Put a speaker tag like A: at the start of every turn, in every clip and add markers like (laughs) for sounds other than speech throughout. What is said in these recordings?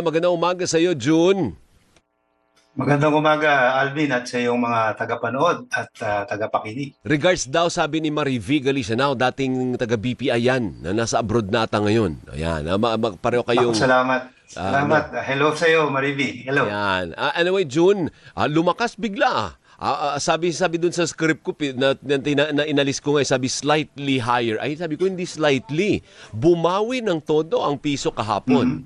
A: Magandang umaga sa iyo, June.
B: Magandang umaga, Alvin, at sa iyong mga tagapanood at ah, tagapakinig.
A: Regards daw sabi ni Marie V. Galicia dating taga-BPI yan, na nasa abroad na ata ngayon. Ayan, ah, ma- ma- pareho kayong...
B: Ako, salamat.
A: Ah,
B: Salamat. Ah, Hello sa iyo, Marivi. Hello.
A: Ayan. Ah, anyway, June, ah, lumakas bigla. Ah, ah, sabi sabi dun sa script ko na, na, na, na inalis ko nga sabi slightly higher. Ay sabi ko hindi slightly. Bumawi ng todo ang piso kahapon.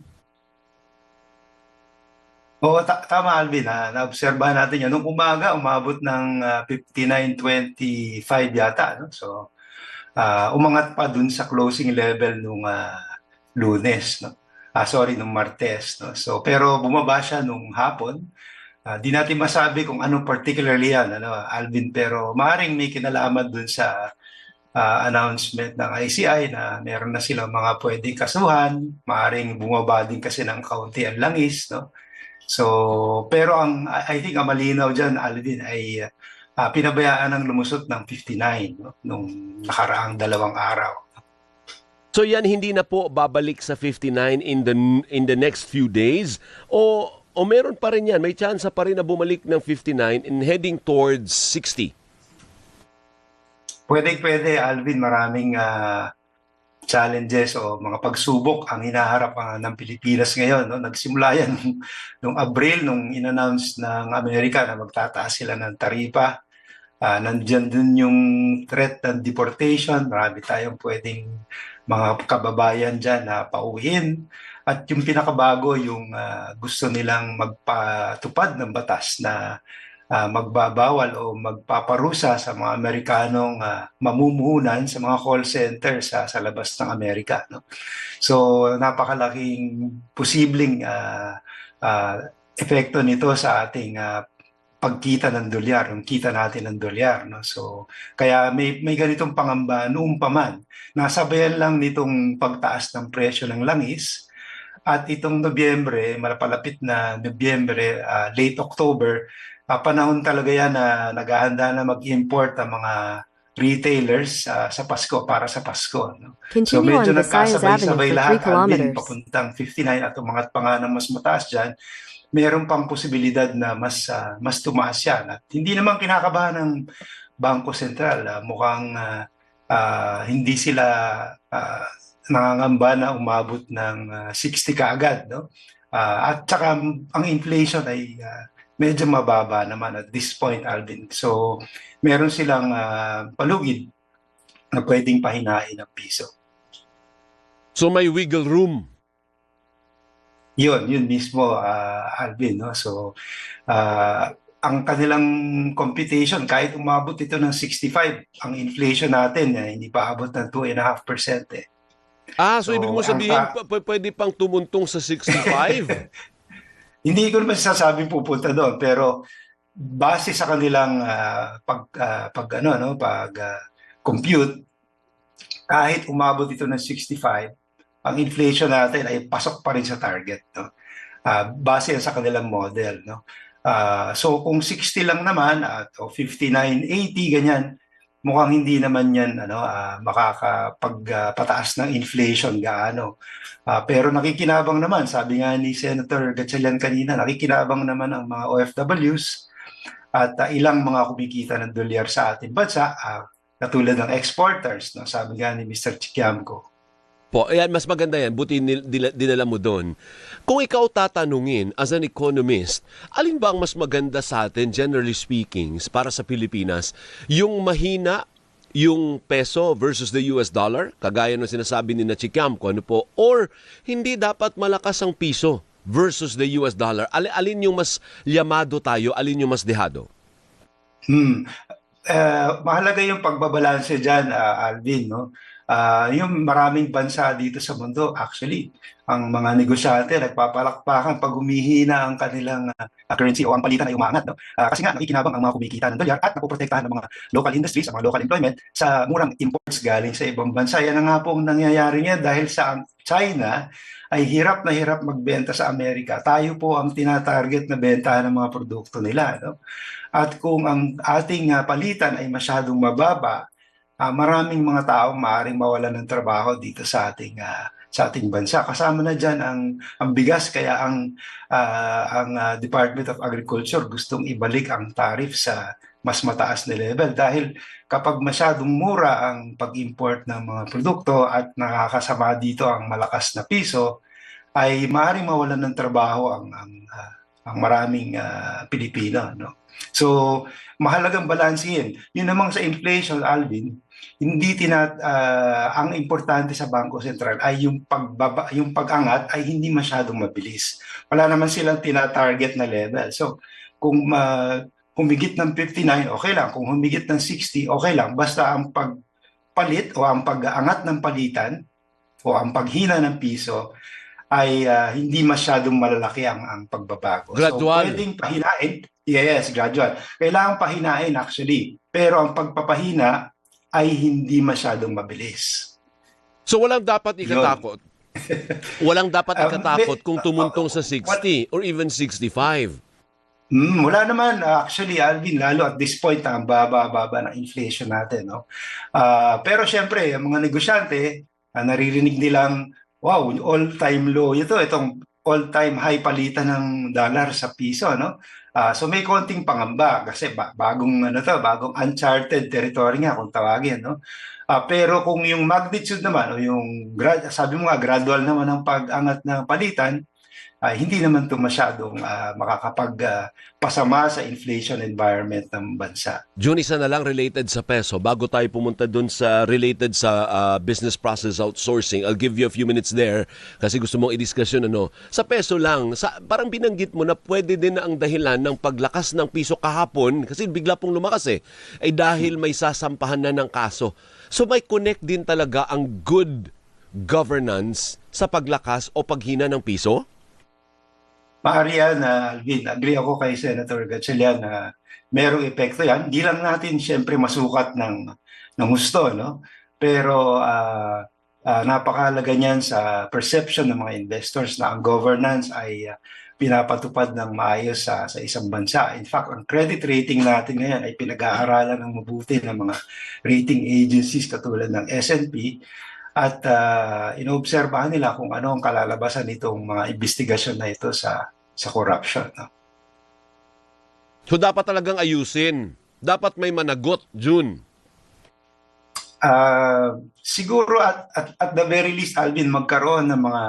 B: Oo, ta- tama, Alvin. Ha? Naobserbahan natin yan. Nung umaga, umabot ng ah, 59.25 yata. No? So, ah, umangat pa dun sa closing level nung ah, lunes. No? Ah, sorry, nung martes. No? So, pero bumaba siya nung hapon. Ah, di natin masabi kung anong particularly yan, ano, Alvin, pero maaaring may kinalaman dun sa ah, announcement ng ICI na meron na silang mga pwedeng kasuhan, maaaring bumaba din kasi ng kaunti ang langis, no? So, pero ang I think ang malinaw diyan Alvin ay ah, pinabayaan ng lumusot ng 59 no? nung nakaraang dalawang araw.
A: So yan hindi na po babalik sa 59 in the in the next few days o o meron pa rin yan, may chance pa rin na bumalik ng 59 and heading towards 60.
B: Pwede pwede Alvin, maraming ah, challenges o mga pagsubok ang hinaharap ah, ng Pilipinas ngayon. No? Nagsimula (laughs) yan nung, nung Abril, nung inannounce ng Amerika na magtataas sila ng taripa. Ah, nandyan din yung threat ng deportation. Marami tayong pwedeng mga kababayan dyan na pauwiin. At yung pinakabago, yung ah, gusto nilang magpatupad ng batas na ah, magbabawal o magpaparusa sa mga Amerikanong ah, mamumuhunan sa mga call center sa, sa labas ng Amerika. No? So, napakalaking posibleng ah, ah, epekto nito sa ating ah, pagkita ng dolyar, yung kita natin ng dolyar. No? So, kaya may, may ganitong pangamba noong pa man. Nasabayan lang nitong pagtaas ng presyo ng langis at itong Nobyembre, malapalapit na Nobyembre, ah, late October, ah, panahon talaga yan na naghahanda na mag-import ang mga retailers ah, sa Pasko para sa Pasko. No? So
C: Continue
B: medyo
C: on Visayas Avenue
B: nagkasabay-sabay
C: for 3
B: lahat, Alvin,
C: kilometers.
B: papuntang 59 at umangat pa nga ng mas mataas dyan, meron pang posibilidad na mas ah, mas tumaas yan. At hindi naman kinakabahan ng Bangko Sentral. ah, mukhang ah, ah, hindi sila ah, nangangamba na umabot ng ah, 60 kaagad. No? Ah, at saka ang inflation ay ah, medyo mababa naman at this point, Alvin. So, meron silang ah, palugid na pwedeng pahinain ng piso.
A: So may wiggle room.
B: Yun, yun mismo, ah, Alvin. No? So, ah, ang kanilang computation, kahit umabot ito ng 65, ang inflation natin, eh, hindi pa abot ng 2.5% eh.
A: Ah, so,
B: So,
A: ibig mo sabihin
B: ta-
A: p- p- pwede pang tumuntong sa 65? (laughs)
B: Hindi ko naman sasabing pupunta doon, pero base sa kanilang ah, pag, ah, pag ano, no, pag ah, compute, kahit umabot ito ng 65, ang inflation natin ay pasok pa rin sa target. No? Ah, base sa kanilang model. No? Ah, so kung 60 lang naman at o 59, 80 ganyan, mukhang hindi naman yan ano ah, makakapagpataas ng inflation gaano. Ah, pero nakikinabang naman, sabi nga ni Senator Gatchalian kanina, nakikinabang naman ang mga OFWs at ah, ilang mga kumikita ng dolyar sa ating bansa, ah, katulad ng exporters, no? sabi nga ni Mr. Chiquiamco.
A: Po, ayan, mas maganda yan. Buti nil- dila- dinala mo doon. Kung ikaw tatanungin as an economist, alin ba ang mas maganda sa atin, generally speaking, para sa Pilipinas? Yung mahina yung peso versus the US dollar, kagaya ng sinasabi ni na Chicamco, ano po, or hindi dapat malakas ang piso versus the US dollar. Ali- alin yung mas yamado tayo, alin yung mas dehado?
B: Hmm. Eh, mahalaga yung pagbabalanse dyan, ah, Alvin, no? Ah, yung maraming bansa dito sa mundo, actually, ang mga negosyante nagpapalakpakan pag humihina ang kanilang ah, currency o ang palitan ay umangat. No? Ah, kasi nga, nakikinabang ang mga kumikita ng dolyar at napoprotektahan ng mga local industries, ang mga local employment sa murang imports galing sa ibang bansa. Yan nga pong nangyayari niya dahil sa ang China ay hirap na hirap magbenta sa Amerika. Tayo po ang tinatarget na bentahan ng mga produkto nila. No? At kung ang ating ah, palitan ay masyadong mababa, ah, maraming mga taong maaaring mawalan ng trabaho dito sa ating ah, sa ating bansa. Kasama na diyan ang ang bigas kaya ang ah, ang ah, Department of Agriculture gustong ibalik ang tariff sa mas mataas na level dahil kapag masyadong mura ang pag-import ng mga produkto at nakakasama dito ang malakas na piso ay maaaring mawalan ng trabaho ang ang, ah, ang maraming ah, Pilipino no. So mahalagang balansehin. Yun namang sa inflation Alvin, hindi tinat ah, ang importante sa Bangko Sentral ay yung pagbaba yung pag-angat ay hindi masyadong mabilis. Wala naman silang tina-target na level. So kung ma humigit ng 59, okay lang. Kung humigit ng 60, okay lang. Basta ang pagpalit o ang pag-aangat ng palitan o ang paghina ng piso ay ah, hindi masyadong malalaki ang, ang pagbabago.
A: Gradual.
B: So pwedeng pahinain. Yes, gradual. Kailangan pahinain actually. Pero ang pagpapahina ay hindi masyadong mabilis.
A: So walang dapat ikatakot. walang dapat
B: Um,
A: ikatakot kung tumuntong sa 60 or even 65.
B: Hmm, wala naman actually Alvin lalo at this point ang baba-baba ng inflation natin no. Ah, pero syempre ang mga negosyante ah, naririnig nilang wow, all-time low ito itong all-time high palitan ng dollar sa piso no. Ah, so may konting pangamba kasi ba- bagong ano to, bagong uncharted territory nga kung tawagin no. Ah, pero kung yung magnitude naman o yung grad, sabi mo nga gradual naman ang pag-angat ng palitan ah, hindi naman ito masyadong ah, makakapagpasama sa inflation environment ng bansa.
A: June, na lang related sa peso. Bago tayo pumunta dun sa related sa ah, business process outsourcing, I'll give you a few minutes there kasi gusto mong i-discuss yun, ano. Sa peso lang, sa, parang binanggit mo na pwede din ang dahilan ng paglakas ng piso kahapon kasi bigla pong lumakas eh, ay dahil may sasampahan na ng kaso. So may connect din talaga ang good governance sa paglakas o paghina ng piso?
B: Maaari yan, Alvin. Agree ako kay Senator Gatchalian na merong epekto yan. Hindi lang natin siyempre masukat ng, ng husto, no? Pero ah, ah, napakahalaga niyan sa perception ng mga investors na ang governance ay ah, pinapatupad ng maayos sa, sa isang bansa. In fact, ang credit rating natin ngayon ay pinag-aaralan ng mabuti ng mga rating agencies katulad ng S&P at uh, inoobserbahan nila kung ano ang kalalabasan nitong mga investigasyon na ito sa sa corruption. No?
A: So dapat talagang ayusin. Dapat may managot, June.
B: Ah, siguro at, at, at the very least, Alvin, magkaroon ng mga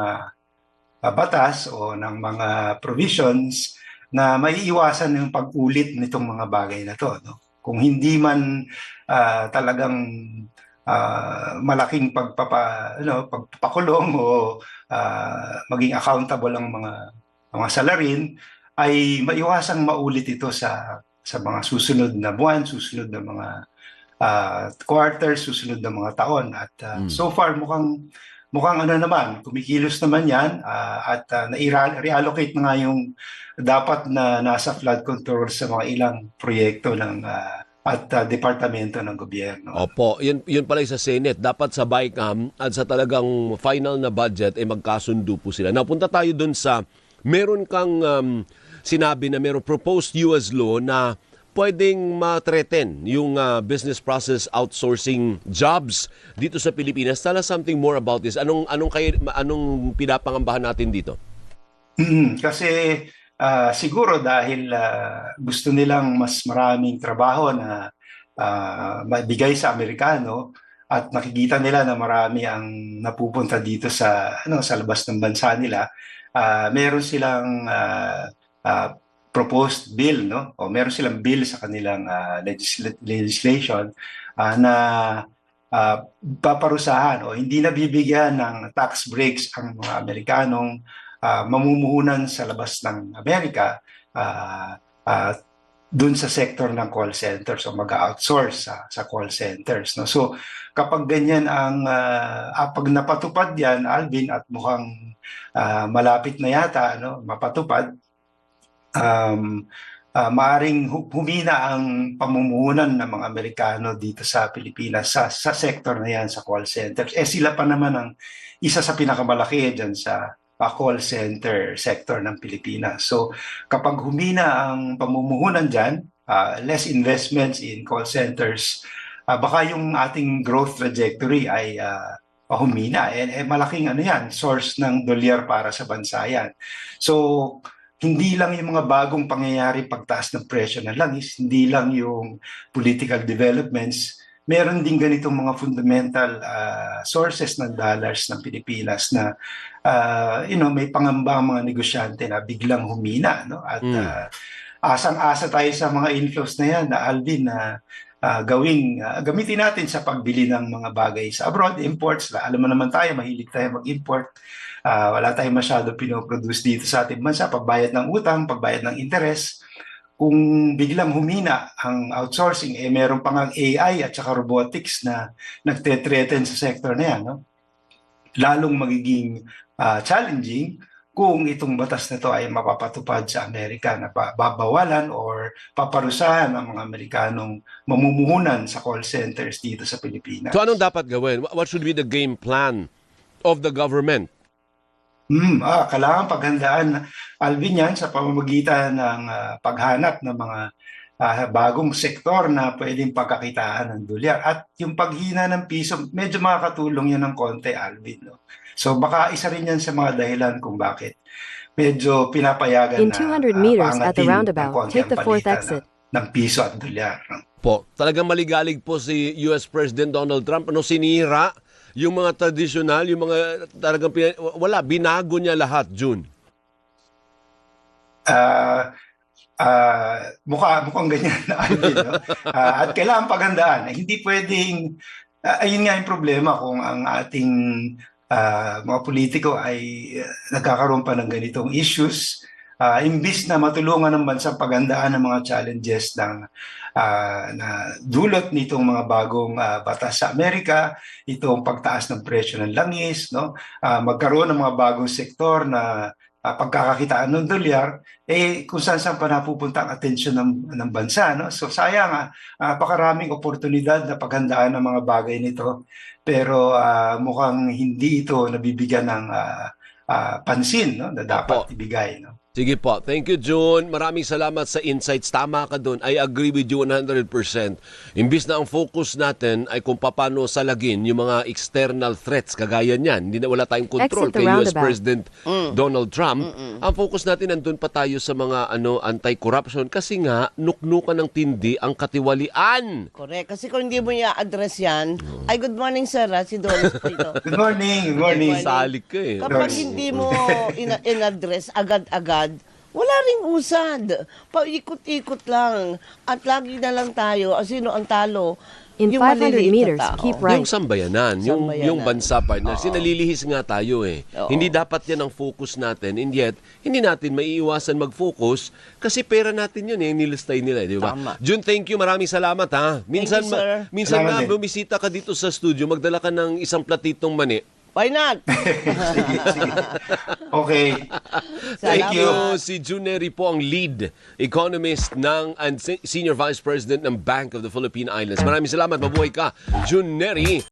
B: ah, batas o ng mga provisions na maiiwasan yung pag-ulit nitong mga bagay na to. No? Kung hindi man ah, talagang ah, malaking pagpapa, ano, pagpapakulong o ah, maging accountable ang mga mga salarin, ay maiwasang maulit ito sa sa mga susunod na buwan, susunod na mga uh, quarters, susunod na mga taon. At uh,
A: Mm.
B: so far mukhang mukhang ano naman, kumikilos naman 'yan uh, at uh, na-reallocate na nga yung dapat na nasa flood control sa mga ilang proyekto ng uh, at uh, departamento ng gobyerno.
A: Opo, yun, yun pala sa Senate. Dapat sa BICAM at sa talagang final na budget, eh magkasundo po sila. Napunta tayo dun sa, meron kang um, sinabi na meron proposed US law na pwedeng matreten yung uh, business process outsourcing jobs dito sa Pilipinas. Tell us something more about this. Anong anong kayo, anong pinapangambahan natin dito?
B: Mm, kasi ah, siguro dahil ah, gusto nilang mas maraming trabaho na ah, maibigay sa Amerikano at nakikita nila na marami ang napupunta dito sa ano sa labas ng bansa nila, ah, meron silang ah, ah, proposed bill no? O meron silang bill sa kanilang ah, legisla- legislation ah, na ah, paparusahan o hindi nabibigyan ng tax breaks ang mga Amerikanong ah, mamumuhunan sa labas ng Amerika ah, ah, dun sa sector ng call centers o mag-outsource sa, sa call centers. No? So kapag ganyan ang ah, ah, pag napatupad yan, Alvin, at mukhang ah, malapit na yata no, mapatupad, um, ah, maaring hu- humina ang pamumuhunan ng mga Amerikano dito sa Pilipinas sa, sa sector na yan, sa call centers. Eh sila pa naman ang isa sa pinakamalaki dyan sa ah, call center sector ng Pilipinas. So kapag humina ang pamumuhunan dyan, ah, less investments in call centers, ah, baka yung ating growth trajectory ay ah, humina. Eh, eh, malaking ano yan, source ng dolyar para sa bansa yan. So, hindi lang yung mga bagong pangyayari pagtaas ng presyo ng langis, hindi lang yung political developments, meron din ganitong mga fundamental ah, sources ng dollars ng Pilipinas na ah, you know, may pangamba ang mga negosyante na biglang humina. No? At
A: Mm.
B: ah, asang-asa tayo sa mga inflows na yan na Alvin na ah, gawing ah, gamitin natin sa pagbili ng mga bagay sa abroad, imports. Alam mo naman tayo, mahilig tayo mag-import. Ah, wala tayong masyado pinoproduce dito sa ating bansa. Pagbayad ng utang, pagbayad ng interest. Kung biglang humina ang outsourcing, eh meron pang ang AI at saka robotics na nagte-threaten sa sector na yan. No? Lalong magiging ah, challenging kung itong batas na to ay mapapatupad sa Amerika na babawalan or paparusahan ang mga Amerikanong mamumuhunan sa call centers dito sa Pilipinas.
A: So anong dapat gawin? What should be the game plan of the government?
B: Hmm, ah, kailangan paghandaan Alvin yan sa pamamagitan ng ah, paghanap ng mga ah, bagong sektor na pwedeng pagkakitaan ng dolyar. At yung paghina ng piso, medyo makakatulong yan ng konti, Alvin. No? So baka isa rin yan sa mga dahilan kung bakit medyo pinapayagan
C: In
B: na
C: 200
B: ah,
C: meters at the roundabout,
B: konti
C: take the fourth exit.
B: Ng, ng piso at dolyar. no?
A: Po, talagang maligalig po si US President Donald Trump. Ano sinira yung mga traditional, yung mga talagang pina- wala, binago niya lahat, June.
B: Ah, ah, mukha mukhang ganyan na Alvin, no? (laughs) Ah, at kailangan paghandaan. Hindi pwedeng ah, ayun nga yung problema kung ang ating ah, mga politiko ay ah, nagkakaroon pa ng ganitong issues. Ah, imbis na matulungan ng bansa paghandaan ng mga challenges ng ah, na dulot nitong mga bagong ah, batas sa Amerika, itong pagtaas ng presyo ng langis, no? Ah, magkaroon ng mga bagong sektor na ah, pagkakakitaan ng dolyar, eh kung saan saan pa napupunta ang atensyon ng, ng bansa. No? So sayang, ah, napakaraming oportunidad na paghandaan ng mga bagay nito. Pero ah, mukhang hindi ito nabibigyan ng ah, ah, pansin no? na dapat
A: Opo.
B: ibigay. No?
A: Sige po. Thank you, June. Maraming salamat sa insights. Tama ka doon. I agree with you 100%. Imbis na ang focus natin ay kung paano salagin yung mga external threats kagaya niyan. Hindi na wala tayong control
C: Exit
A: kay US
C: roundabout.
A: President Donald Trump. Ang focus natin nandun pa tayo sa mga ano anti-corruption kasi nga nuknukan ng tindi ang katiwalian.
D: Correct. Kasi kung hindi mo i-address yan, ay good morning sir, ah, si Doris. (laughs)
B: Good morning, good morning.
A: Salik ka eh.
D: Kapag hindi mo ina- in-address agad-agad, wala ring usad. Paikot-ikot lang. At lagi na lang tayo, ah, sino ang talo?
C: In
D: Yung
C: 500
D: maliliit na
C: meters,
D: tao.
C: keep right.
A: Yung sambayanan, yung,
D: Sambayanan.
A: yung bansa partner, sinalilihis nga tayo eh.
D: Oo.
A: Hindi dapat yan ang focus natin. And yet, hindi natin maiiwasan mag-focus kasi pera natin yun eh, nilistay nila, eh, di ba?
D: Tama.
A: Jun, thank you. Maraming salamat ha. Minsan,
D: you, sir.
A: minsan nga bumisita ka dito sa studio, magdala ka ng isang platitong mani.
D: Why not? (laughs)
B: sige, sige. Okay.
A: Thank
D: Salamat.
A: you. Si Jun Neri po ang lead economist ng and se- senior vice president ng Bank of the Philippine Islands. Maraming salamat. Mabuhay ka, Jun Neri.